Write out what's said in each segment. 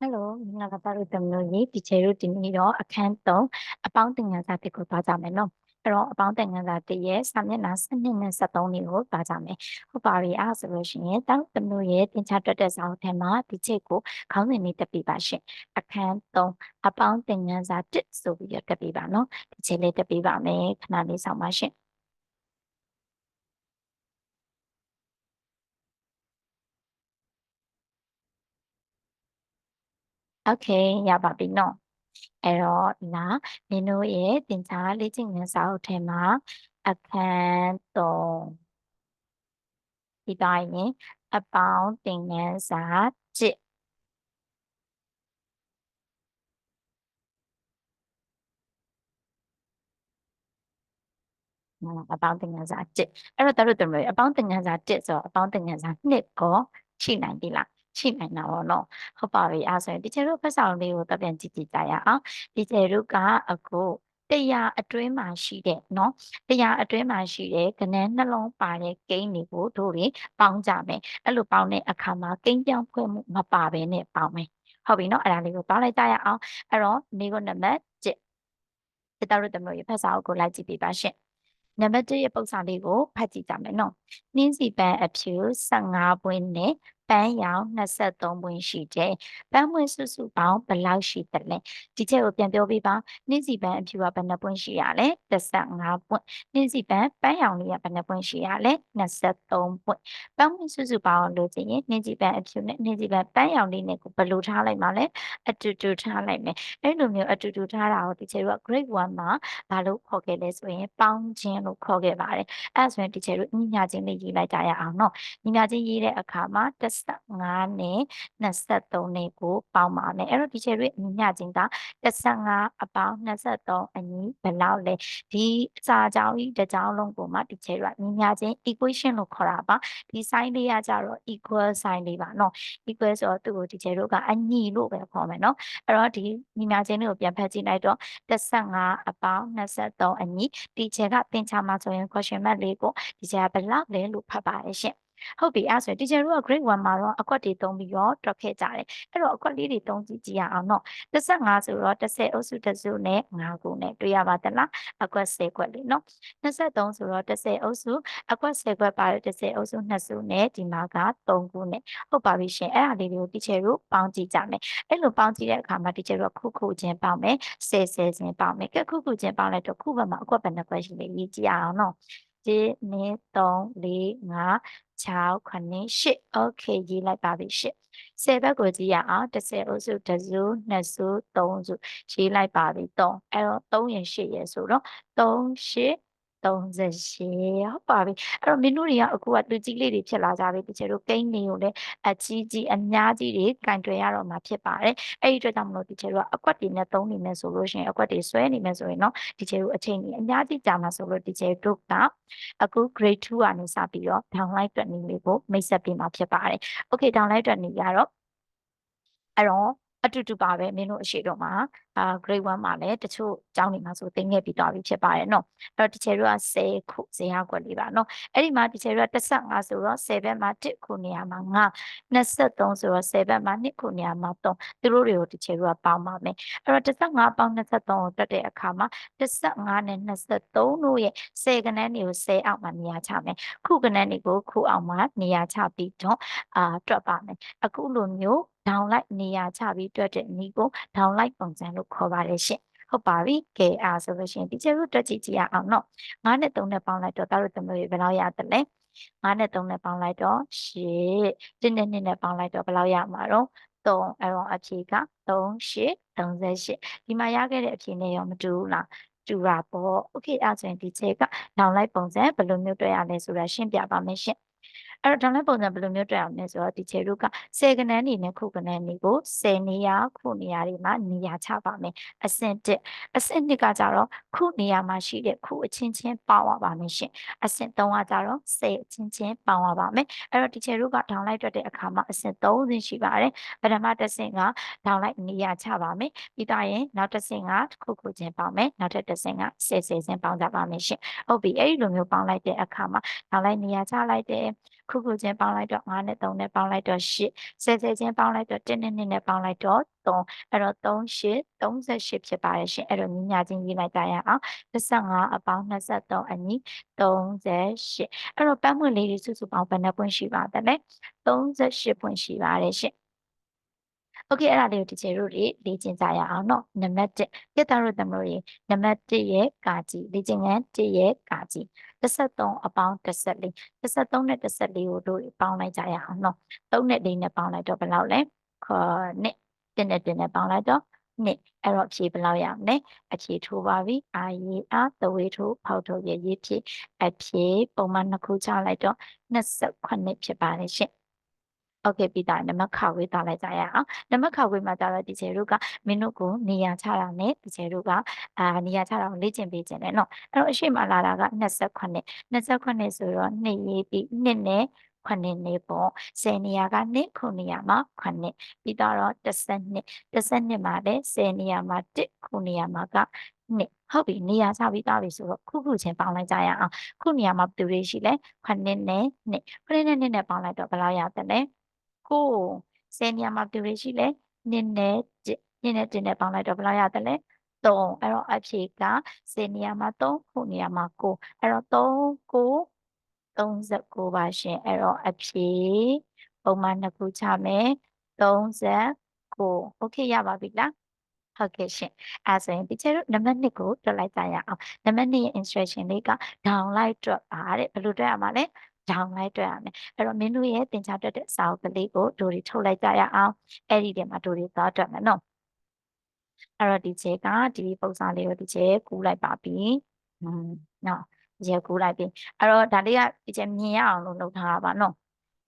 ဟယ်လိုမင်္ဂလာပါတို့တမလို့ရေဒီချေတို့ဒီနေ့တော့အခန်း3အပေါင်းသင်ခန်းစာတစ်ကိုသွားကြမယ်နော်အဲ့တော့အပေါင်းသင်ခန်းစာတစ်ရဲ့စာမျက်နှာ7နဲ့73လေးကိုသွားကြမယ်ဟုတ်ပါပြီအားဆိုလို့ရှိရင်တောက်တမလို့ရဲ့သင်ချတွက်တဲ့စာအုပ်ထဲမှာဒီချက်ကိုခေါင်းစဉ်လေးတက်ပြပါရှင်အခန်း3အပေါင်းသင်ခန်းစာ1ဆိုပြီးတော့တက်ပြပါနော်ဒီချက်လေးတက်ပြပါမယ်ခဏလေးဆောင်ပါရှင် โอเคရပါပြီနော်အဲ့တော့လာနင်တို့ရဲ့သင်ကြားလေ့ကျင့်ခန်းစာအုပ်ထဲမှာအခန်း3ဒီတိုင်းရင်အပေါင်းသင်ခန်းစာ1အပေါင်းသင်ခန်းစာ1အဲ့တော့တို့တို့တို့အပေါင်းသင်ခန်းစာ1ဆိုတော့အပေါင်းသင်ခန်းစာ2ကိုရှိနိုင်ပြီလား ရှိနိုင်တာပေါ့နော်ဟုတ်ပါပြီအဲဆိုရင်ဒီချေတို့ဖက်ဆောင်လေးကိုတက်ပြန်ကြည့်ကြည့်ကြရအောင်ဒီချေတို့ကအခုတရားအတွင်းမှာရှိတဲ့เนาะတရားအတွင်းမှာရှိတဲ့ကနန်းနှလုံးပါတဲ့ကိန်းတွေကိုတို့တွေပေါင်းကြမယ်အဲ့လိုပေါင်းတဲ့အခါမှာကိန်းပြောင်းဖွဲ့မှုမပါဘဲနဲ့ပေါင်းမယ်ဟုတ်ပြီเนาะအဲ့ဒါလေးကိုပေါင်းလိုက်ကြရအောင်အဲ့တော့မိကိုနံပါတ်7ဒီတော်တို့တမျိုးရဖက်စာအုပ်ကိုလိုက်ကြည့်ပြပါရှင့်နံပါတ်1ရဲ့ပုံစံလေးကိုဖတ်ကြည့်ကြမယ်နော်နှင်းစီပန်းအဖြူ15ပွင့်နဲ့ ပန်းရောင်23ပွင့်ရှိတယ်။ပန်းပွင့်စုစုပေါင်းဘယ်လောက်ရှိသလဲ။ဒီချက်ကိုပြန်ပြောပြပါ။နှင်းစီပန်းအဖြူကဘယ်နှပွင့်ရှိရလဲ။15ပွင့်။နှင်းစီပန်းပန်းရောင်လေးကဘယ်နှပွင့်ရှိရလဲ။23ပွင့်။ပန်းပွင့်စုစုပေါင်းလို့ချင်ရင်နှင်းစီပန်းအဖြူနဲ့နှင်းစီပန်းပန်းရောင်လေးနဲ့ကိုဘယ်လိုထားလိုက်မှာလဲ။အတူတူထားလိုက်မယ်။အဲ့လိုမျိုးအတူတူထားတာကိုဒီချက်တို့က grade 1မှာဘာလို့ခေါ်ခဲ့လဲဆိုရင်ပေါင်းခြင်းလို့ခေါ်ခဲ့ပါတယ်။အဲ့ဒါဆိုရင်ဒီချက်တို့ညီညာချင်းလေးရေးလိုက်ကြရအောင်နော်။ညီညာချင်းရေးတဲ့အခါမှာ15နဲ့23နဲ့ကိုပေါင်းပါမယ်။အဲ့တော့ဒီချက်တို့ညီညာချင်းက15အပေါင်း23အညီဘယ်လောက်လဲ။ဒီအစာကြောင်းကြီးတစ်ကြောင်းလုံးကိုမှဒီချက်တို့ညီညာချင်း equation လို့ခေါ်တာပါ။ဒီ sign လေးကကြတော့ equal sign လေးပါနော်။ equal ဆိုတော့သူ့ကိုဒီချက်တို့ကအညီလို့ပဲခေါ်မယ်နော်။အဲ့တော့ဒီညီညာချင်းလေးကိုပြန်ဖတ်ကြည့်လိုက်တော့15အပေါင်း23အညီဒီချက်ကသင်ချမှာဆိုရင် question mark လေးကိုဒီချက်ကဘယ်လောက်လဲလို့ဖတ်ပါရဲ့ရှင့် ဟုတ်ပြီအဲ့ဆိုရင် teacher တို့က grade 1မှာတော့အကွက်တွေသုံးပြီးတော့တွက်ခဲ့ကြတယ်အဲ့တော့အကွက်လေးတွေသုံးကြည့်ကြည့်ရအောင်နော်15ဆိုတော့10အုပ်စုတစ်စုနဲ့5ခုနဲ့တွေ့ရပါသလားအကွက်10ကွက်လေးနော်23ဆိုတော့10အုပ်စုအကွက်10ကွက်ပါတယ်10အုပ်စု2စုနဲ့ဒီမှာက3ခုနဲ့ဟုတ်ပါပြီရှင်အဲ့ဒါလေးတွေကို teacher တို့ပေါင်းကြည့်ကြမယ်အဲ့လိုပေါင်းကြည့်တဲ့အခါမှာ teacher တို့ခုခုချင်းပေါင်းမယ်10 10ချင်းပေါင်းမယ်ကဲခုခုချင်းပေါင်းလိုက်တော့ခုဘက်မှာအကွက်ဘယ်နှကွက်ရှိလဲရေးကြည့်အောင်နော် 1 2 3 4 5 6 9 10 okay ရေးလိုက်ပါပြီ10 10ဘက်ကိုကြည့်ရအောင်10အုပ်စု2စု2စု3စုရေးလိုက်ပါပြီ3အဲ့တော့3ရ8ရဆိုတော့3 8 38ဟုတ်ပါပြီအဲ့တော့မင်းတို့တွေကအခုကလူကြီးလေးတွေဖြစ်လာကြပြီတချို့တို့ကိန်းတွေကိုလည်းအကြီးကြီးအများကြီးတွေကင်တွယ်ရတော့မှာဖြစ်ပါတယ်အဲ့ဒီအတွက်ကြောင့်မလို့တချို့တို့ကအကွက်တွေနဲ့သုံးနေမယ်ဆိုလို့ရှိရင်အကွက်တွေဆွဲနေမယ်ဆိုရင်တော့တချို့တို့အချိန်ကြီးအများကြီးကြာမှာဆိုလို့တချို့တို့ကအခု grade 2ကနေစပြီးတော့ downline တွက်နေလေးကိုမိတ်ဆက်ပေးမှာဖြစ်ပါတယ် okay downline တွက်နေကြတော့အဲ့တော့ အတူတူပါပဲမင်းတို့အရှိတော့မှာအာ grade 1မှာလည်းတချို့ကျောင်းတွေမှာဆိုသိငယ်ပြီးသွားပြီဖြစ်ပါတယ်နော်အဲ့တော့ teacher တို့က10ခုဇေယျကွက်လေးပါနော်အဲ့ဒီမှာ teacher တို့က15ဆိုတော့7မှာ1ခုနေရာမှာ9 23ဆိုတော့7မှာ2ခုနေရာမှာ3သူတို့တွေကို teacher တို့ကပေါင်းပါမယ်အဲ့တော့15ပေါင်း23ကိုတက်တဲ့အခါမှာ15နဲ့23တို့ရဲ့10ကဏ္ဍတွေကို10အောက်မှာနေရာချမယ်ခုကဏ္ဍတွေကိုခုအောက်မှာနေရာချပြီးတော့အာတွက်ပါမယ်အခုလိုမျိုး ဒေါင်လိုက်နေရာချပြီးတွက်တဲ့နည်းကိုဒေါင်လိုက်ပုံစံလို့ခေါ်ပါတယ်ရှင်ဟုတ်ပါပြီ။ KR ဆိုလို့ရှိရင် teacher တို့တွက်ကြည့်ကြရအောင်နော်။9နဲ့3နဲ့ပေါင်းလိုက်တော့တို့သမီးတွေဘယ်လောက်ရသလဲ။9နဲ့3နဲ့ပေါင်းလိုက်တော့10တင်းနဲ့2နဲ့ပေါင်းလိုက်တော့ဘယ်လောက်ရမှာတော့3အဲ့တော့အဖြေက38 38ဒီမှာရခဲ့တဲ့အဖြေနဲ့ရောမတူဘူးလား။တူတာပေါ့။ Okay အဲ့ဆိုရင်ဒီချက်က down လိုက်ပုံစံဘယ်လိုမျိုးတွေ့ရလဲဆိုတာရှင်းပြပါမယ်ရှင်။ အဲ့တော့ဒေါင်းလိုက်ပုံစံဘယ်လိုမျိုးတွေ့အောင်လဲဆိုတော့ဒီချေတို့က10ကနန်းနေနဲ့ခုကနန်းနေကို10နေရာခုနေရာတွေမှာနေရာချပါမယ်အဆင့်1အဆင့်2ကကြတော့ခုနေရာမှာရှိတဲ့ခုအချင်းချင်းပေါင်းရပါမယ်ရှင်အဆင့်3ကကြတော့10အချင်းချင်းပေါင်းရပါမယ်အဲ့တော့ဒီချေတို့ကဒေါင်းလိုက်တွက်တဲ့အခါမှာအဆင့်3ဆင့်ရှိပါတယ်ပထမတစ်ဆင့်ကဒေါင်းလိုက်နေရာချပါမယ်ပြီးတော့ရင်နောက်တစ်ဆင့်ကခုခုချင်းပေါင်းမယ်နောက်ထပ်တစ်ဆင့်က10 10ချင်းပေါင်းကြပါမယ်ရှင်ဟုတ်ပြီအဲ့ဒီလိုမျိုးပေါင်းလိုက်တဲ့အခါမှာဒေါင်းလိုက်နေရာချလိုက်တယ်ခုခုချင်းပေါင်းလိုက်တော့9နဲ့3နဲ့ပေါင်းလိုက်တော့8 10 10ချင်းပေါင်းလိုက်တော့1နဲ့2နဲ့ပေါင်းလိုက်တော့3အဲ့တော့3 8 38ဖြစ်ပါတယ်ရှင်အဲ့တော့ညီညာချင်းရေးလိုက်ကြရအောင်25အပေါင်း23အညီ38အဲ့တော့ပတ်မွင့်လေးတွေစုစုပေါင်းဘယ်နှပွင့်ရှိပါသလဲ38ပွင့်ရှိပါတယ်ရှင်โอเคအဲ့ဒါလေးကိုဒီချေတို့တွေလေ့ကျင့်ကြရအောင်เนาะနံပါတ်1ပြတ်သားတို့သမလို့ရေနံပါတ်1ရဲ့ကာကြီးလေ့ကျင့်ခန်း1ရဲ့ကာကြီး 13အပေါင်း14 13နဲ့14ကိုတို့ပေါင်းလိုက်ကြရအောင်နော်3နဲ့4နဲ့ပေါင်းလိုက်တော့ဘယ်လောက်လဲခေါ်နှစ်တင်းနဲ့တင်းနဲ့ပေါင်းလိုက်တော့နှစ်အဲ့တော့ဖြေဘယ်လောက်ရမလဲအဖြေထိုးပါပြီအာရေအာသဝေထိုးဖောက်ထုတ်ရရေးဖြေအဖြေပုံမှန်နှစ်ခုချလိုက်တော့28ဖြစ်ပါတယ်ရှင် โอเคပြီးသားနမခဝေးသွားလိုက်ကြရအောင်နမခဝေးမှာကြတော့ဒီချေတို့ကမင်းတို့ကိုနေရာချတာနဲ့ဒီချေတို့ကအာနေရာချတာကိုလေ့ကျင့်ပေးခြင်းနဲ့เนาะအဲ့တော့အရှိမလာတာက28 28ဆိုတော့နှစ်ရေးပြီးနှစ်နဲ့ခုနှစ်နေပေါ့10နေရာကနှစ်ခုနေရာမှာခုနှစ်ပြီးတော့12 12မှာလည်း10နေရာမှာ1ခုနေရာမှာကနှစ်ဟုတ်ပြီနေရာချပြီးသားပြီဆိုတော့ခုခုချင်းပေါင်းလိုက်ကြရအောင်ခုနေရာမှာဘယ်သူတွေရှိလဲခုနှစ်နဲ့နှစ်ခုနှစ်နဲ့နှစ်နဲ့ပေါင်းလိုက်တော့ဘယ်လောက်ရတယ်လဲ ကိုဆယ်နေရာမှာဘယ်လိုရှိလဲနင်းနဲ့နင်းနဲ့တင်နဲ့ပေါင်းလိုက်တော့ဘယ်လောက်ရသလဲ3အဲ့တော့အဖြေက10နေရာမှာ3ခုနေရာမှာ9အဲ့တော့3ကို39ပါရှင်အဲ့တော့အဖြေပုံမှန်နှစ်ခုချမယ်39 okay ရပါပြီလားဟုတ်ကဲ့ရှင်အဲဆိုရင် teacher တို့နံပါတ်1ကိုတွက်လိုက်ကြရအောင်နံပါတ်2ရဲ့ instruction လေးက down light တွက်ပါတဲ့ဘယ်လိုတွက်ရမှာလဲ down လိုက်တွက်ရမယ်အဲ့တော့မင်းတို့ရဲ့သင်ချတွက်တဲ့စာအုပ်ကလေးကိုတို့တွေထုတ်လိုက်ကြရအောင်အဲ့ဒီထဲမှာတို့တွေသွားတွက်မယ်နော်အဲ့တော့ဒီချေကဒီပုံစံလေးကိုဒီချေကူးလိုက်ပါပြီอืมနော်ရေကူးလိုက်ပြီအဲ့တော့ဒါလေးကဒီချေမြင်ရအောင်လို့လုပ်ထားတာပါနော်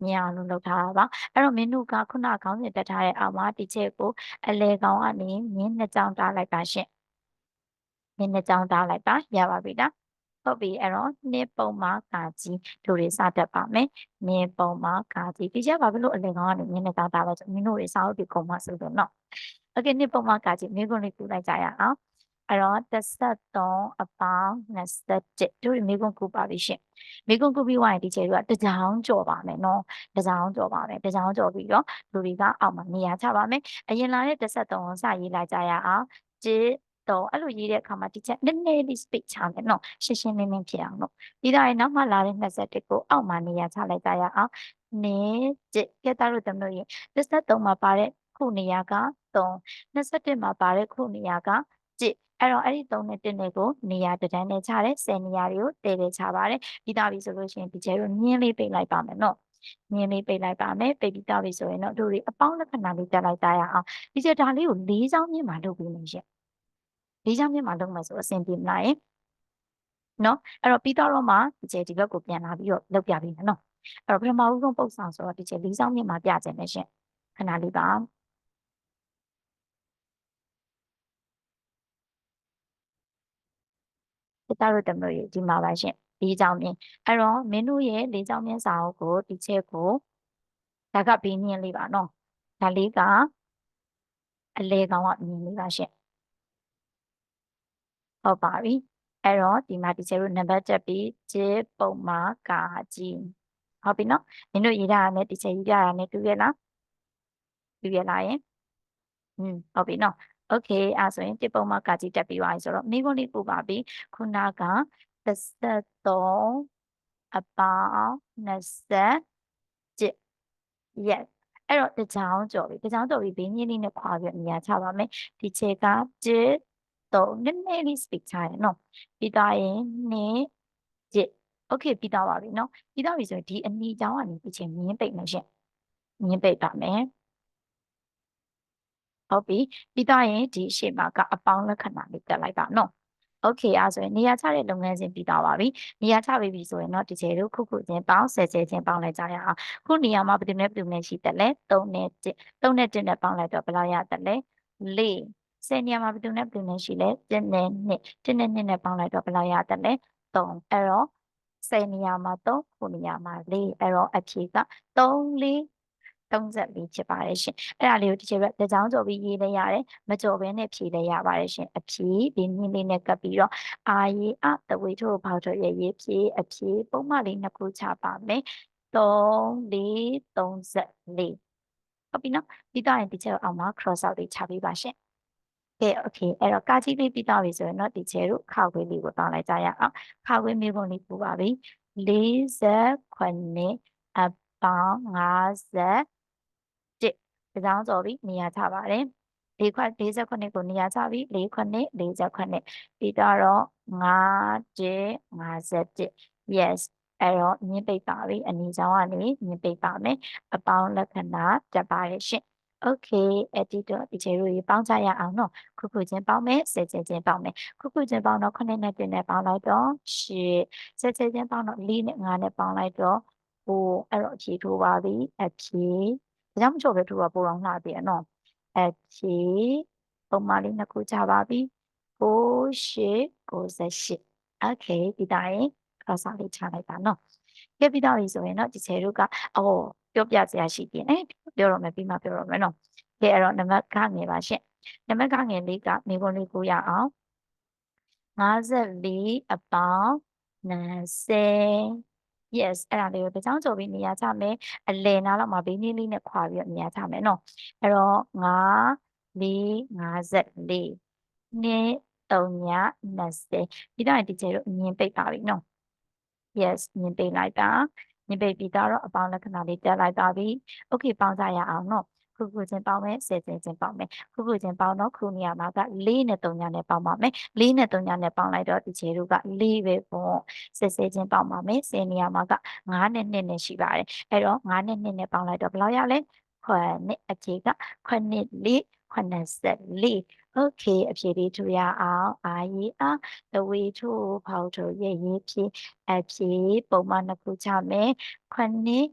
မြင်အောင်လို့လုပ်ထားတာပါအဲ့တော့မင်းတို့ကခုနခေါင်းစဉ်တက်ထားတဲ့အောက်မှာဒီချက်ကိုအလဲကောင်ကနေမြင်းနှစ်ကြောင်တားလိုက်ပါရှင့်မြင်းနှစ်ကြောင်တားလိုက်ပါရပါပြီလား ဟုတ်ပြီအဲ့တော့နှစ်ပုံမှာကာကြီးတို့တွေစတတ်ပါမယ်မြင်းပုံမှာကာကြီးဒီချက်ဘာဖြစ်လို့အလဲကောင်ကနေမြင်းနှစ်ကြောင်တားလဲဆိုမင်းတို့တွေစာအုပ်တွေကုန်မှဆိုတော့နော်โอเคနှစ်ပုံမှာကာကြီးမိခွန်းလေးကူလိုက်ကြရအောင်အဲ့တော့33အပေါင်း27တို့မိကွန်ကူပါပြီရှင်မိကွန်ကူပြီးဝိုင်းဒီချေတို့ကတကြောင်ကြော်ပါမယ်နော်တကြောင်ကြော်ပါမယ်တကြောင်ကြော်ပြီးတော့လူတွေကအောက်မှာနေရာချပါမယ်အရင်လာတဲ့33ကိုစရေးလိုက်ကြရအောင်ဂျစ် တော့အဲ့လိုရေးတဲ့အခါမှာဒီချက်နည်းနည်းလေး speed ချမယ်နော်ရှင်းရှင်းလင်းလင်းဖြစ်အောင်နော်ပြီးတော့နောက်မှလာတဲ့21ကိုအောက်မှာနေရာချလိုက်ကြရအောင်နေဂျစ်ကဲတာတို့တမလို့ရင်33မှာပါတဲ့ခုနေရာက3 21မှာပါတဲ့ခုနေရာကဂျစ်အဲ့တော့အဲ့ဒီ3နဲ့1နဲ့ကိုနေရာတစ်တန်းနဲ့ခြားတယ်10နေရာတွေကိုတည်တည်ခြားပါတယ်ပြီးသားပြီဆိုလို့ရှိရင်ဒီကျဲတို့မြင်းလေးပိတ်လိုက်ပါမယ်နော်မြင်းလေးပိတ်လိုက်ပါမယ်ပိတ်ပြီးသားပြီဆိုရင်တော့တို့တွေအပေါင်းလက္ခဏာလေးတက်လိုက်တာရအောင်ဒီကျဲဒါလေးကို၄ချောင်းမြင့်မှာလုပ်ပြီးလို့ရှင် ၄ချောင်းမြင့်မှာလုပ်မယ်ဆိုအဆင်ပြေမလားယနော်အဲ့တော့ပြီးတော့မှဒီကျဲဒီဘက်ကိုပြန်လာပြီးတော့လုပ်ပြပေးမယ်နော်အဲ့တော့ပထမဦးဆုံးပုံစံဆိုတော့ဒီကျဲ၄ချောင်းမြင့်မှာပြခြင်းနဲ့ရှင်ခဏလေးပါစစ်သားတို့တမျိုးကြီးဒီမှာပါရှင်လေးချောင်းမြင်အဲ့တော့မင်းတို့ရဲ့လေးချောင်းမြင်စာအုပ်ကိုဒီချက်ကိုဒါကဘေးမြင်လေးပါနော်ဒါလေးကအလဲကောင်ကမြင်လေးပါရှင် ဟုတ်ပါပြီအဲ့တော့ဒီမှာဒီချက်တို့နံပါတ်တက်ပြီးခြေပုံမှာကာကြီးဟုတ်ပြီနော်မင်းတို့ရေးတာနဲ့ဒီချက်ရေးပြတာနဲ့တူရဲ့လားတူရဲ့လားယင်อืมဟုတ်ပြီနော်โอเคအဲဆိုရင်တစ်ပုံမှာကကြီးတက်ပြီးသွားပြီဆိုတော့မိခွန်းလေးပို့ပါပြီခုနက33အပေါင်း20 yes အဲ့တော့တကြောင်ကြော်ပြီတကြောင်ကြော်ပြီဘေးမြင့်လေးနဲ့ခွာပြီးနေရာချပါမယ်ဒီချေက1 3နည်းနည်းလေး speak ချရနော်ပြီးသွားရင်2 1 okay ပြီးသွားပါပြီနော်ပြီးသွားပြီဆိုရင်ဒီအနီကြောင်ကနေဒီချေမြင်းပိတ်မယ်ရှင်မြင်းပိတ်ပါမယ်ဟုတ်ပြီပြီးတော့ရင်ဒီရှေ့မှာကအပေါင်းလက္ခဏာလေးတက်လိုက်ပါနော်โอเคအားဆိုရင်နေရာချတဲ့လုပ်ငန်းစဉ်ပြီးသွားပါပြီနေရာချပြီးပြီဆိုရင်တော့ဒီချေတို့ခုခုချင်းပေါင်းဆယ်ဆယ်ချင်းပေါင်းလိုက်ကြရအောင်ခုနေရာမှာဘယ်သူနဲ့ဘယ်သူနဲ့ရှိတယ်လဲ3နဲ့1 3နဲ့1နဲ့ပေါင်းလိုက်တော့ဘယ်လောက်ရတယ်လဲ4 ဆယ်နေရာမှာဘယ်သူနဲ့ဘယ်သူနဲ့ရှိလဲ1နဲ့2 1နဲ့2နဲ့ပေါင်းလိုက်တော့ဘယ်လောက်ရတယ်လဲ3အဲ့တော့ဆယ်နေရာမှာ3ခုနေရာမှာ4အဲ့တော့အဖြေက3 4 34ဖြစ်ပါတယ်ရှင်အဲ့ဒါလေးကိုဒီချက်ပဲတကြောင်ကြော်ပြီးရေးလဲရတယ်မကြော်ဘဲနဲ့ဖြေလဲရပါတယ်ရှင်အဖြေဒီနည်းလေးနဲ့ကပ်ပြီးတော့အာရီအတဝေထိုးပေါထော်ရဲ့ရေးဖြေအဖြေပုံမှန်လေးနှစ်ခုချပါမယ်3 4 34ဟုတ်ပြီနော်ပြီးတော့ရင်ဒီချက်အောင်မှာ cross out တွေချပေးပါရှင် ကဲ okay အဲ့တော့ကာကြီးလေးပြီးတော့ပြီဆိုရင်တော့ဒီချေတို့ခါခွေးလေးကိုတောင်းလိုက်ကြရအောင်ခါခွေးမျိုးကုန်လေးပူပါပြီ48အပေါင်း50တစ်ဒီကြောင်းဆိုပြီးနေရာချပါတယ်၄ခွက်48ကိုနေရာချပြီး၄ခွက်နဲ့48ပြီးတော့5တစ်51 yes အဲ့တော့ညင်ပိတ်ပါပြီအနီချောင်းကနေညင်ပိတ်ပါမယ်အပေါင်းလက္ခဏာတက်ပါရဲ့ရှင် okay အဲ့ဒီတော့ဒီချေတို့ရေပေါင်းကြရအောင်နော်ခုခုချင်းပေါင်းမယ်ဆယ်ဆယ်ချင်းပေါင်းမယ်ခုခုချင်းပေါင်းတော့9နဲ့1နဲ့ပေါင်းလိုက်တော့10ဆယ်ဆယ်ချင်းပေါင်းတော့4နဲ့5နဲ့ပေါင်းလိုက်တော့ဟိုအဲ့တော့အဖြေထိုးပါပြီအဖြေဒါကြောင့်မချို့ပဲထိုးပါပိုတော့နှာပြည့်နော်အဖြေပုံမှန်လေးနှစ်ခုချပါပြီ98 98 okay ဒီတိုင်းခေါ်စာလေးချလိုက်ပါနော်ပြပြီးတော့ပြီဆိုရင်တော့ဒီချေတို့ကအော် ပြောပြစရာရှိတယ်အဲပြောတော့မယ်ပြီးမှပြောတော့မယ်နော်ကဲအဲ့တော့နံပါတ်ခငယ်ပါရှင့်နံပါတ်ခငယ်လေးကမိဘလေးကိုရအောင်54အပေါင်း20 yes အဲ့ဒါလေးကိုတချောင်းကြိုပြီးနေရာချမယ်အလယ်နားလောက်မှာဘေးနည်းလေးနဲ့ခွာပြီးတော့နေရာချမယ်နော်အဲ့တော့9 4 54နှစ်3ည20ပြီးတော့ဒီကျဲတို့အမြင်ပိတ်ပါပြီနော် yes မြင်ပိတ်လိုက်တာ မြင်ပိတ်ပြီးတော့အပေါင်းလက္ခဏာလေးတက်လိုက်ပါပြီ okay ပေါင်းကြရအောင်နော်ခုခုချင်းပေါင်းမယ်ဆယ်ဆယ်ချင်းပေါင်းမယ်ခုခုချင်းပေါင်းတော့ခုနေရာမှာက၄နဲ့3ညနဲ့ပေါင်းပါမယ်၄နဲ့3ညနဲ့ပေါင်းလိုက်တော့ဒီခြေတို့က၄ပဲပေါ့ဆယ်ဆယ်ချင်းပေါင်းပါမယ်ဆယ်နေရာမှာက9နဲ့2နဲ့ရှိပါတယ်အဲ့တော့9နဲ့2နဲ့ပေါင်းလိုက်တော့ဘယ်လောက်ရလဲခွနဲ့အဖြေကခွနဲ့၄84 okay အဖြေလေးထူရအောင်အာရီအာတဝေထုဖောက်ထုရဲ့ရေးဖြစ်အဖြေပုံမှန်တစ်ခုချမယ်ခွနဲ့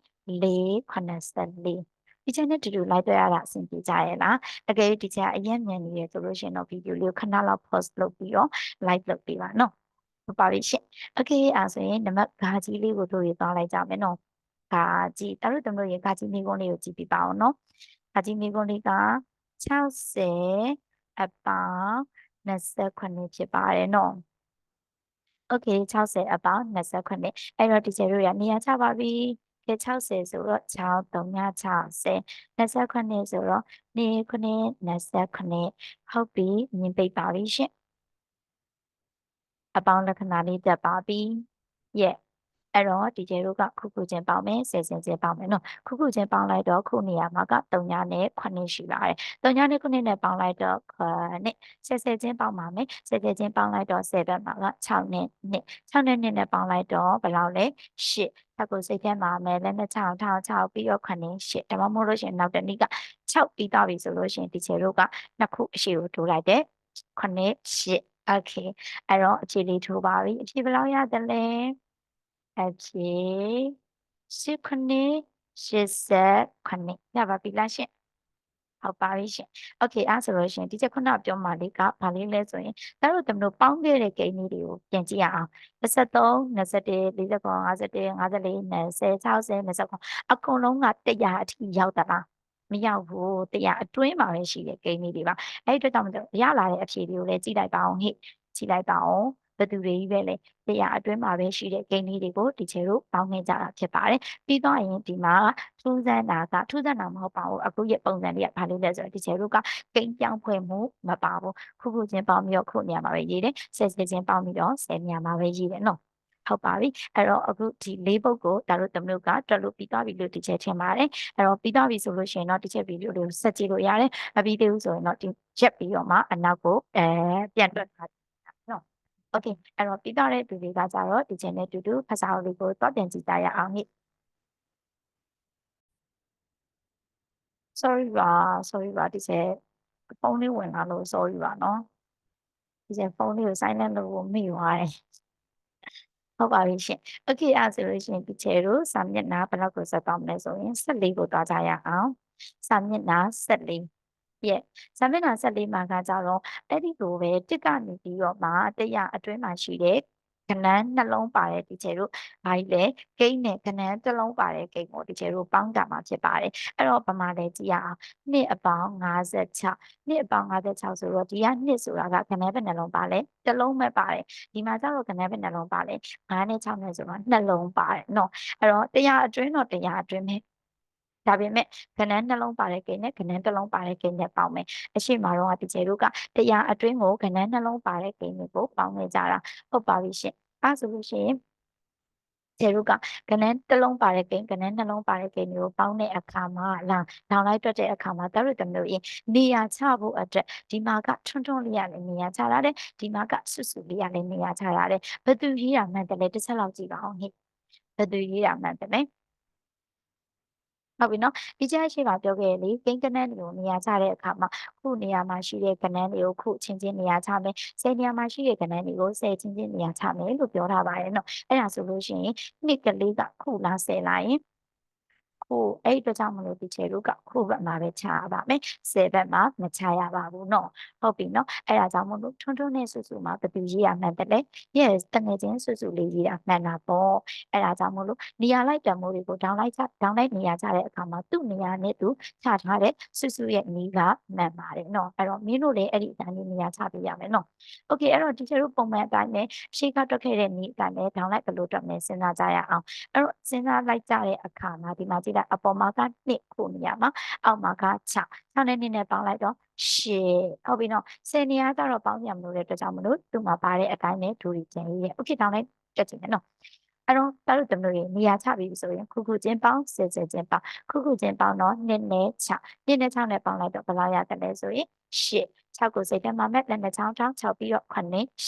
၄84ဒီချက်နဲ့တူတူလိုက်တွေ့ရတာအဆင်ပြေကြရဲ့လားတကယ်ဒီချက်အရင်မြန်နေရဆိုလို့ရှိရင်တော့ဗီဒီယိုလေးကိုခဏလောက် pause လုပ်ပြီးတော့ live လုပ်ပေးပါနော်ဟုတ်ပါပြီရှင် okay အဲဆိုရင်နံပါတ်ဂါကြီးလေးကိုတို့ရသွားလိုက်ကြမယ်နော်ဂါကြီးတတို့တို့ရဲ့ဂါကြီးမိကုန်းလေးကိုကြည့်ပြပါအောင်နော်ဂါကြီးမိကုန်းလေးက60 အပေါင်း29ဖြစ်ပါတယ်နော် Okay 60အပေါင်း29အဲ့တော့ဒီကျတို့ရနေရာချပါပြီကဲ60ဆိုတော့6 3 60 29ဆိုတော့နေ9 29ဟုတ်ပြီမြင်ပိတ်ပါပြီရှင်အပေါင်းလက္ခဏာလေးတက်ပါပြီရဲ့ အဲ့တော့ဒီကျဲတို့ကခုခုချင်းပေါင်းမယ်ဆယ်ဆယ်ချင်းပေါင်းမယ်နော်ခုခုချင်းပေါင်းလိုက်တော့ခုနေရာမှာက3ညနဲ့9ရှိပါတယ်3ညနဲ့9နဲ့ပေါင်းလိုက်တော့9ဆယ်ဆယ်ချင်းပေါင်းပါမယ်ဆယ်ဆယ်ချင်းပေါင်းလိုက်တော့7မှာက6နဲ့2 6နဲ့2နဲ့ပေါင်းလိုက်တော့ဘယ်လောက်လဲ8အဲ့ကိုစိတ်ထဲမှာမယ်လည်းနဲ့6 6 6ပြီးတော့9 8ဒါမှမဟုတ်လို့ရှိရင်နောက်တစ်နည်းက6ပြီးသွားပြီဆိုလို့ရှိရင်ဒီကျဲတို့ကနှစ်ခုအရှိကိုထိုးလိုက်တယ်9 8 okay အဲ့တော့အခြေလေးထိုးပါပြီအဖြေဘယ်လောက်ရတယ်လဲ အဖြေရှစ်ခုနှစ်ရှစ်ဆက်ခုနှစ်ရပါပြီလားရှင်ဟုတ်ပါပြီရှင်။ Okay အဲ့ဆိုလို့ရှင်ဒီချက်ခုနပြောမှလေးကဘာလေးလဲဆိုရင်ဒါတို့တမလို့ပေါင်းခဲ့တဲ့ဂိမ်းလေးတွေကိုပြန်ကြည့်ရအောင်23 21 49 51 54 20 60 29အကုန်လုံးက100အထိရောက်တာလားမရောက်ဘူး100အတွင်းမှာပဲရှိတဲ့ဂိမ်းလေးတွေပါအဲ့ဒီအတွက်ကြောင့်မလို့ရလာတဲ့အဖြေတွေကိုလည်းကြည့်လိုက်ပါအောင်ဟိကြည့်လိုက်ပါအောင် ဘယ်သူတွေကြီးပဲလဲတရားအတွင်းမှာပဲရှိတဲ့ဂိမ်းလေးတွေကိုဒီချေတို့ပေါင်းခဲ့ကြတာဖြစ်ပါတယ်ပြီးတော့ရင်ဒီမှာထူးဆန်းတာကထူးဆန်းတာမဟုတ်ပါဘူးအခုရဲ့ပုံစံလေးကဘာလို့လဲဆိုတော့ဒီချေတို့ကဂိမ်းပြောင်းဖွဲ့မှုမပါဘူးခုခုချင်းပေါင်းပြီးတော့ခုနေရာမှာပဲရေးတယ်ဆယ်ဆယ်ချင်းပေါင်းပြီးတော့ဆယ်နေရာမှာပဲရေးတယ်နော်ဟုတ်ပါပြီအဲ့တော့အခုဒီလေးပုတ်ကိုဒါတို့တမျိုးကတွက်လို့ပြီးသွားပြီလို့ဒီချက်ထင်ပါတယ်အဲ့တော့ပြီးသွားပြီဆိုလို့ရှိရင်တော့ဒီချက်ဗီဒီယိုလေးကိုဆက်ကြည့်လို့ရတယ်မပြီးသေးဘူးဆိုရင်တော့ဒီချက်ပြီးတော့မှအနောက်ကိုအဲပြန်တွက်ထားနော် Okay အဲ့တော့ပြီးတော့တဲ့သူတွေကကြတော့ဒီ channel တူတူဖတ်စာအုပ်လေးကိုတော့ပြန်ကြည့်ကြရအောင်ဟိ sorry ပါ sorry ပါဒီချက်ဖုန်းလေးဝင်လာလို့ sorry ပါနော်ဒီချက်ဖုန်းလေးကို silent လုပ်ဖို့မိသွားတယ်ဟုတ်ပါပြီရှင် okay အဲ့ဆိုလို့ရှိရင်ဒီချက်တို့စာမျက်နှာဘယ်လောက်ကိုဆက်တော့မလဲဆိုရင်14ကိုတွားကြရအောင်စာမျက်နှာ14 ရဲ့ဇာမျက်နှာ14မှာကကြတော့အဲ့ဒီလိုပဲတစ်ကနေပြီးတော့မှတရားအတွင်းမှာရှိတဲ့ကနန်းနှလုံးပါတဲ့ဒီချေတို့ဘာကြီးလဲကိန်းနဲ့ကနန်းတစ်လုံးပါတဲ့ကိန်းကိုဒီချေတို့ပေါင်းကြမှာဖြစ်ပါတယ်အဲ့တော့ပမာလဲကြည့်ရအောင်နှစ်အပေါင်း56နှစ်အပေါင်း56ဆိုတော့ဒီကနှစ်ဆိုတာကကနန်းဘယ်နှလုံးပါလဲတစ်လုံးပဲပါတယ်ဒီမှာကျတော့ကနန်းဘယ်နှလုံးပါလဲ9နဲ့6နဲ့ဆိုတော့နှလုံးပါတယ်နော်အဲ့တော့တရားအတွင်းတော့တရားအတွင်းပဲ ဒါပေမဲ့ကဏ္ဍနှလုံးပါတဲ့ကိန်းနဲ့ကဏ္ဍတစ်လုံးပါတဲ့ကိန်းနဲ့ပေါင်းမယ်အရှိမတော့ဒီကျေတို့ကတရားအတွင်းကိုကဏ္ဍနှလုံးပါတဲ့ကိန်းတွေကိုပေါင်းနေကြတာဟုတ်ပါပြီရှင်အဲဆိုလို့ရှိရင်ကျေတို့ကကဏ္ဍတစ်လုံးပါတဲ့ကိန်းကဏ္ဍနှလုံးပါတဲ့ကိန်းတွေကိုပေါင်းတဲ့အခါမှာလာလောင်လိုက်တွက်တဲ့အခါမှာတရတမျိုးရင်နေရာချဖို့အတွက်ဒီမှာကထွန်းထွန်းလေးရလည်းနေရာချရတယ်ဒီမှာကဆွဆွလေးရလည်းနေရာချရတယ်ဘယ်သူရေးတာမှန်တယ်လဲတစ်ချက်လောက်ကြည့်ပါအောင်ဟိဘယ်သူရေးတာမှန်တယ်လဲ ဟုတ်ပြီနော်ဒီကြားရှိပါပြောခဲ့လေကိန်းကနန်းတွေကိုနေရာချတဲ့အခါမှာခုနေရာမှာရှိတဲ့ကနန်းတွေကိုခုချင်းချင်းနေရာချမယ်ဆယ်နေရာမှာရှိတဲ့ကနန်းတွေကိုဆယ်ချင်းချင်းနေရာချမယ်လို့ပြောထားပါတယ်နော်အဲ့ဒါဆိုလို့ရှိရင်နှစ်ကလေးကခုလားဆယ်လာရင် ခုအဲ့အတွက်ကြောင့်မလို့ဒီချေတို့ကခုဘက်မှာပဲချရပါမယ်ဆယ်ဘက်မှာမချရပါဘူးနော်ဟုတ်ပြီနော်အဲ့ဒါကြောင့်မလို့ထွန်းထွန်းနဲ့ဆူဆူမှာဘယ်သူရေးရမှန်တယ်လဲ yes တငယ်ချင်းဆူဆူလေးရေးတာမှန်တာပေါ့အဲ့ဒါကြောင့်မလို့နေရာလိုက်တံမိုးတွေကိုဒေါင်းလိုက်ချဒေါင်းလိုက်နေရာချတဲ့အခါမှာသူ့နေရာနဲ့သူချထားတဲ့ဆူဆူရဲ့နီးကမှန်ပါတယ်နော်အဲ့တော့မင်းတို့လည်းအဲ့ဒီအတိုင်းလေးနေရာချပေးရမယ်နော် okay အဲ့တော့ဒီချေတို့ပုံမှန်အတိုင်းပဲရှေ့ကတွက်ခဲ့တဲ့နီးအတိုင်းပဲဒေါင်းလိုက်ဘယ်လိုတွက်မလဲစဉ်းစားကြရအောင်အဲ့တော့စဉ်းစားလိုက်ကြတဲ့အခါမှာဒီမှာကြည့်လိုက်အပေါ်မှာက2ခုနေရာမှာအောက်မှာက6 6နဲ့2နဲ့ပေါင်းလိုက်တော့10ဟုတ်ပြီနော်10နေရာကျတော့ပေါင်းရမလို့တဲ့အတွက်ကြောင့်မလို့သူ့မှာပါတဲ့အတိုင်းနဲ့ဒူရီကျင်းရေးရဲ့ okay တောင်းလိုက်တွက်ချင်တယ်နော်အဲ့တော့တာတို့တမျိုးတွေနေရာချပြီးဆိုရင်ခုခုချင်းပေါင်းဆယ်ဆယ်ချင်းပေါင်းခုခုချင်းပေါင်းတော့2နဲ့6 2နဲ့6နဲ့ပေါင်းလိုက်တော့ဘယ်လောက်ရတယ်လဲဆိုရင်8 6ကိုစိတ်ထဲမှာမဲ့လက်နဲ့ချောင်းချောင်း6ပြီးတော့9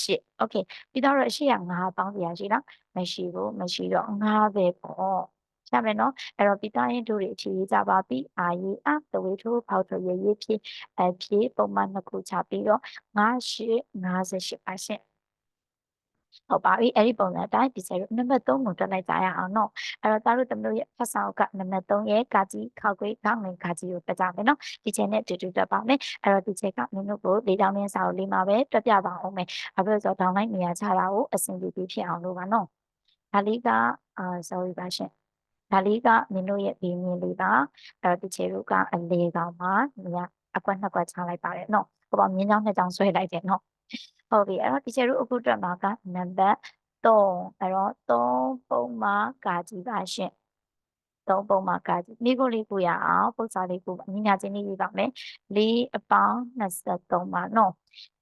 8 okay ပြီးတော့အရှိရ9ပေါင်းစရာရှိလားမရှိဘူးမရှိတော့9ပဲပေါ့ ရမယ်နော်အဲ့တော့ပြီးသားရင်တို့တွေအခြေရေးကြပါပြီအာရေးအသဝေထိုးဖောက်ထုတ်ရေးရေးဖြည့်အဖြည့်ပုံမှန်နှစ်ခုချပြီးတော့9 8 58ပါရှင့်ဟုတ်ပါပြီအဲ့ဒီပုံစံအတိုင်းဒီဆယ်နံပါတ်3ကိုတွက်လိုက်ကြရအောင်နော်အဲ့တော့သားတို့တမလို့ရဲ့ဖတ်စာအုပ်ကနံပါတ်3ရဲ့ကာကြီးခောက်ခွေးခေါင်းငင်ကာကြီးကိုတက်ကြမယ်နော်ဒီချက်နဲ့တူတူတက်ပါမယ်အဲ့တော့ဒီချက်ကမင်းတို့ကိုလေးတောင်းင်းစာအုပ်လေးမှာပဲတွက်ပြပါအောင်မယ်ဘာဖြစ်လို့ဆိုတော့ downline နေရာချတာကိုအဆင်ပြေပြီးဖြစ်အောင်လို့ပါနော်ဒါလေးကအာ sorry ပါရှင် ဒါလေးကမင်းတို့ရဲ့ဒီမြင်လေးပါအဲ့တော့ဒီချေတို့ကအလေကောင်မှာနေရာအကွက်နှစ်ကွက်ချလိုက်ပါတယ်နော်ဟိုပါမြင်းချောင်းနှစ်ချောင်းဆွဲလိုက်တယ်နော်ဟုတ်ပြီအဲ့တော့ဒီချေတို့အခုအတွက်မှာကနံပါတ်3အဲ့တော့3ပုံမှာကာကြီးပါရှင့်3ပုံမှာကာကြီးမိကိုလေးကိုရအောင်ပု္ပ္ပစာလေးကိုအညီညာချင်းလေးရေးပါမယ်4အပေါင်း23ပါနော်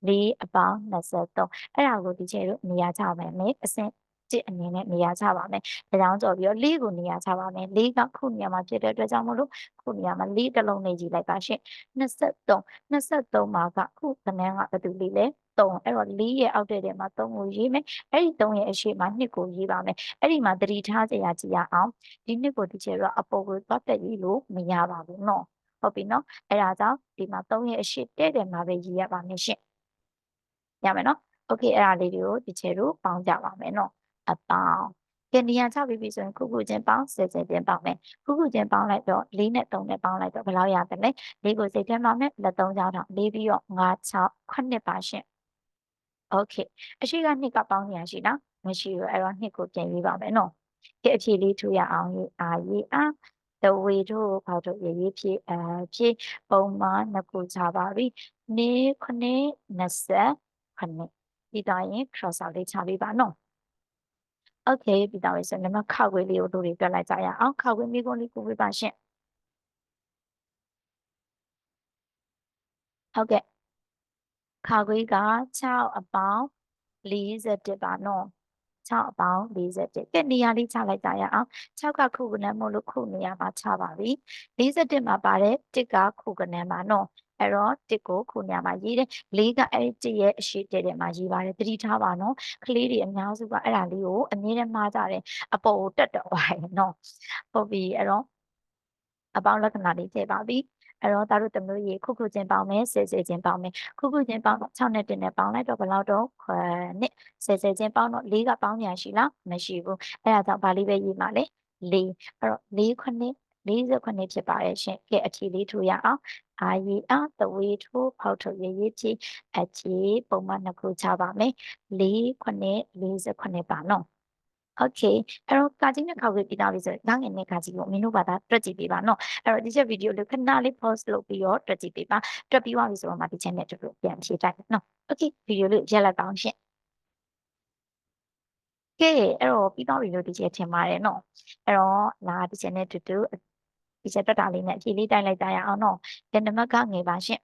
4အပေါင်း23အဲ့ဒါကိုဒီချေတို့နေရာချမယ်မယ်အစင် တစ်အနေနဲ့နေရာချပါမယ်။ဒါကြောင့်ကြော်ပြီးတော့လေးကိုနေရာချပါမယ်။လေးကခုနေရာမှာဖြစ်တဲ့အတွက်ကြောင့်မလို့ခုနေရာမှာလေးတစ်လုံးနေကြည့်လိုက်ပါရှင်။23 23မှာကခုခဏကဘယ်သူလေးလဲ3အဲ့တော့4ရဲ့အောက်တဲ့ထဲမှာ3ကိုရေးမယ်အဲ့ဒီ3ရဲ့အရှိမှာ2ကိုရေးပါမယ်အဲ့ဒီမှာသတိထားကြရကြည့်ရအောင်ဒီ2ကိုဒီချေတော့အပေါ်ကိုသွားတက်ရေးလို့မရပါဘူးเนาะဟုတ်ပြီเนาะအဲ့ဒါကြောင့်ဒီမှာ3ရဲ့အရှိတဲ့တယ်မှာပဲရေးရပါမယ်ရှင်ရမယ်เนาะโอเคအဲ့ဒါလေးတွေကိုဒီချေတို့ပေါင်းကြပါမယ်เนาะ အပေါင်းကင်ဒီယန်ချပြီးပြီဆိုရင်ခုခုချင်းပေါင်းဆယ်ဆယ်ချင်းပေါင်းမယ်ခုခုချင်းပေါင်းလိုက်တော့၄နဲ့၃နဲ့ပေါင်းလိုက်တော့ဘယ်လောက်ရတယ်လဲ၄ကိုစိတ်ထဲမှာနဲ့လက်၃ချောင်းထောင်၄ပြီးတော့၅6 9ပါရှင်โอเคအရှိက2ကပေါင်းနေရရှိလားမရှိဘူးအဲ့တော့2ကိုပြန်ရေးပါမယ်နော်ဒီအဖြေလေးထူရအောင်ရေးအာရေးအာတဝေတို့ခေါတို့ရေးရေးဖြည့်အဖြည့်ပုံမှန်နှစ်ခုချပါပြီနေ9 20 9ဒီတိုင်း cross out လေးချပေးပါနော် โอเคပြီးတော့ဆိုရင်တော့ခောက်ခွေးလေးကိုတို့တွေပြလိုက်ကြရအောင်ခောက်ခွေးမိကုန်းလေးကိုပြပါရှင့်ဟုတ်ကဲ့ခါခွေးက6အပေါင်း41ပါနော်6အပေါင်း41ကဲနေရာလေးချလိုက်ကြရအောင်6ကခုကနန်းမို့လို့ခုနေရာမှာချပါပြီ41မှာပါတယ်1ကခုကနန်းပါနော် အဲ့တော့တစ်ကိုခုညမှာရေးတယ်လေးကအဲ့ဒီတစ်ရဲ့အရှိတဲ့တဲ့မှာရေးပါတယ်သတိထားပါနော်ကလေးတွေအများစုကအဲ့ဒါလေးကိုအမြဲတမ်းမှားကြတယ်အပေါ်ကိုတက်တော့ပါတယ်နော်ဟုတ်ပြီအဲ့တော့အပေါင်းလက္ခဏာလေးထည့်ပါပြီအဲ့တော့ဒါတို့တမျိုးရေခုခုချင်းပေါင်းမယ်ဆယ်ဆယ်ချင်းပေါင်းမယ်ခုခုချင်းပေါင်းတော့6နဲ့1နဲ့ပေါင်းလိုက်တော့ဘယ်လောက်တော့နှစ်ဆယ်ဆယ်ချင်းပေါင်းတော့4ကပေါင်းညာရှိလားမရှိဘူးအဲ့ဒါကြောင့်ဗာလေးပဲရေးပါလေ4အဲ့တော့4ခုနှစ် 48ဖြစ်ပါတယ်ရှင်ကဲအထီလေးထိုးရအောင်အာရီအားတဝေထိုးဖောက်ထုတ်ရရေးကြည့်အချီပုံမှန်နှစ်ခုချပါမယ်4 9 48ပါနော်โอเคအဲ့တော့ကာကြီးနဲ့ခောက်ပြီးပြီးသားပြီဆိုရင်ငငယ်နဲ့ကာကြီးကိုမင်းတို့ဘာသာတွက်ကြည့်ပေးပါနော်အဲ့တော့ဒီချက်ဗီဒီယိုလေးခဏလေး pause လုပ်ပြီးတော့တွက်ကြည့်ပေးပါတွက်ပြီးသွားပြီဆိုတော့မှဒီချက်နဲ့တူတူပြန်ဖြေတိုက်နော်โอเคဗီဒီယိုလေးရက်လက်ကောင်းရှင့်ကဲအဲ့တော့ပြီးသွားပြီလို့ဒီချက်ထင်ပါတယ်နော်အဲ့တော့လာဒီချက်နဲ့တူတူ ဒီချက်တွက်တာလေးနဲ့အဖြေလေးတိုက်လိုက်ကြရအောင်နော်ဒီနံပါတ်ကငယ်ပါရှင့်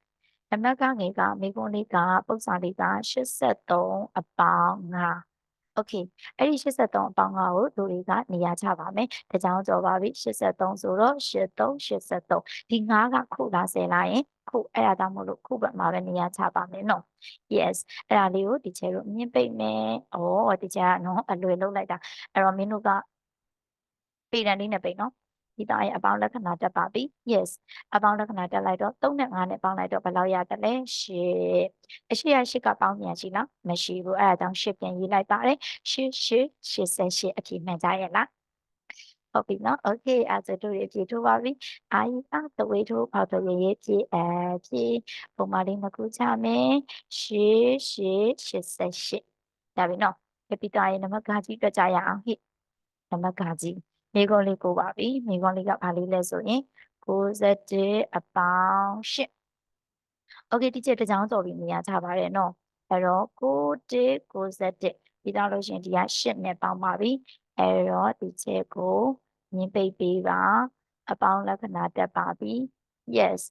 နံပါတ်ကငယ်ကမိကုန်းလေးကပု္ပ္ပစာလေးက83အပေါင်း9โอเคအဲ့ဒီ83အပေါင်း9ကိုလူတွေကနေရာချပါမယ်။တကြောင်ကြော်ပါပြီ83ဆိုတော့83 83ဒီ9ကခုလားဆယ်လားရင်ခုအဲ့ဒါကြောင့်မို့လို့ခုဘက်မှာပဲနေရာချပါမယ်နော်။ yes အဲ့ဒါလေးကိုဒီချဲတို့မြင်ပိတ်မယ်။ဩဒီချဲကနော်အလွယ်လုံးလိုက်တာအဲ့တော့မင်းတို့ကပေတံလေးနဲ့ပိတ်နော် ဒီသားရဲ့အပေါင်းလက္ခဏာတက်ပါပြီ yes အပေါင်းလက္ခဏာတက်လိုက်တော့3နဲ့5နဲ့ပေါင်းလိုက်တော့ဘယ်လောက်ရတယ်လဲ10အရှိရရှိကပေါင်းပြန်ရှိလားမရှိဘူးအဲ့ဒါကြောင့်10ပြန်ရေးလိုက်ပါတယ်10 10 88အထိမှန်ကြရဲ့လားဟုတ်ပြီနော် okay အဲ့ဒါတို့ရပြေထိုးပါပြီအာယီအတဝေးထိုးဖောက်တော့ရေးရေးပြေအပြေပုံမှန်လေးနှစ်ခုချမယ်10 88ဒါပြီနော်ပြပိတာရဲ့နံပါတ်ကကြီးတွက်ကြရအောင်ဟိနံပါတ်ကကြီး မိခွန်းလေးပို့ပါပြီမိခွန်းလေးကဘာလေးလဲဆိုရင်61အပေါင်း8 Okay ဒီချက်တစ်ချောင်းကျော်ပြီးနေရာချပါတယ်နော်အဲ့တော့61 61ပြီးတော့လို့ရှင်ဒီက8နဲ့ပေါင်းပါပြီအဲ့တော့ဒီချက်ကိုမြင်ပိတ်ပေးပါအပေါင်းလက္ခဏာတက်ပါပြီ Yes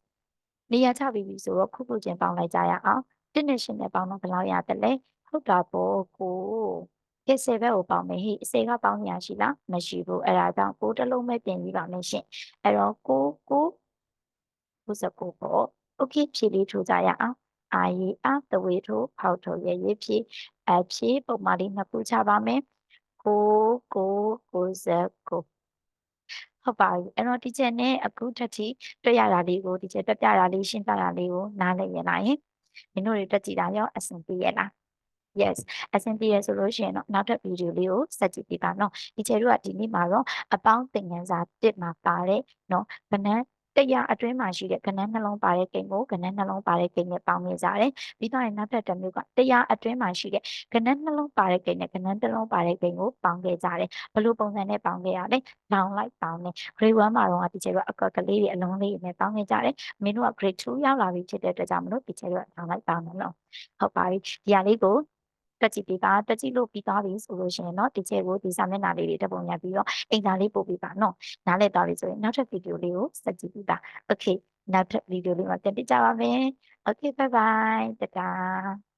နေရာချပြီးပြီဆိုတော့ခုခုချင်းပေါင်းလိုက်ကြရအောင် definition နဲ့ပေါင်းတော့ဘယ်လောက်ရသလဲဟုတ်တာပေါ့ကို ဖြစ်စေဘက်ကိုပေါင်းမယ်ဟိအစေကပေါင်းညာရှိလားမရှိဘူးအဲ့ဒါကြောင့်ကိုတလုံးပဲပြင်ပြီးပါမယ်ရှင်အဲ့တော့ကိုကို69ပေါ့ okay ဖြည့်လေးထိုးကြရအောင်အာရီအာသဝေထိုးဖောက်ထိုးရဲ့ရေးဖြည့်အဖြည့်ပုံမှန်လေးနှစ်ခုချပါမယ်9 9 69ဟုတ်ပါပြီအဲ့တော့ဒီချက်နဲ့အခုတစ်ထိတွေ့ရတာလေးကိုဒီချက်ပြပြတာလေးရှင်းပြတာလေးကိုနားလည်ရနိုင်ရင်မင်းတို့တွေတွေ့ကြည့်တာရောအဆင်ပြေရလား yes အဆင်ပြေရဆိုလို့ရှိရင်တော့နောက်ထပ်ဗီဒီယိုလေးကိုဆက်ကြည့်ပေးပါနော်ဒီချေတို့ကဒီနေ့မှာတော့အပေါင်းသင်ခန်းစာ1မှာပါတဲ့နော်ဗနန်းတရားအတွင်းမှာရှိတဲ့ကဏ္ဍနှလုံးပါတဲ့ကိန်းကိုကဏ္ဍနှလုံးပါတဲ့ကိန်းနဲ့ပေါင်းနေကြတယ်ပြီးတော့နောက်ထပ်တစ်မျိုးကတရားအတွင်းမှာရှိတဲ့ကဏ္ဍနှလုံးပါတဲ့ကိန်းနဲ့ကဏ္ဍတစ်လုံးပါတဲ့ကိန်းကိုပေါင်းခဲ့ကြတယ်ဘယ်လိုပုံစံနဲ့ပေါင်းခဲ့ရလဲ down လိုက်ပေါင်းတယ် grade 1မှာတော့ဒီချေတို့အကောက်ကလေးတွေအလုံးလေးတွေနဲ့ပေါင်းခဲ့ကြတယ်မင်းတို့က grade 2ရောက်လာပြီဖြစ်တဲ့အတွက်ကြောင့်မလို့ဒီချေတို့က down လိုက်ပေါင်းတယ်နော်ဟုတ်ပါပြီဒီဟာလေးကို တွက်ကြည့်ပေးပါတွက်ကြည့်လို့ပြီးသွားပြီဆိုလို့ရှိရင်တော့ဒီချက်ကိုဒီစာမျက်နှာလေးတွေတက်ပုံရပြီးတော့အိမ်သာလေးပို့ပေးပါနော်နားလည်သွားပြီဆိုရင်နောက်ထပ်ဗီဒီယိုလေးကိုဆက်ကြည့်ပေးပါ okay နောက်ထပ်ဗီဒီယိုလေးမှာပြန်ပြကြပါမယ် okay bye bye တတာ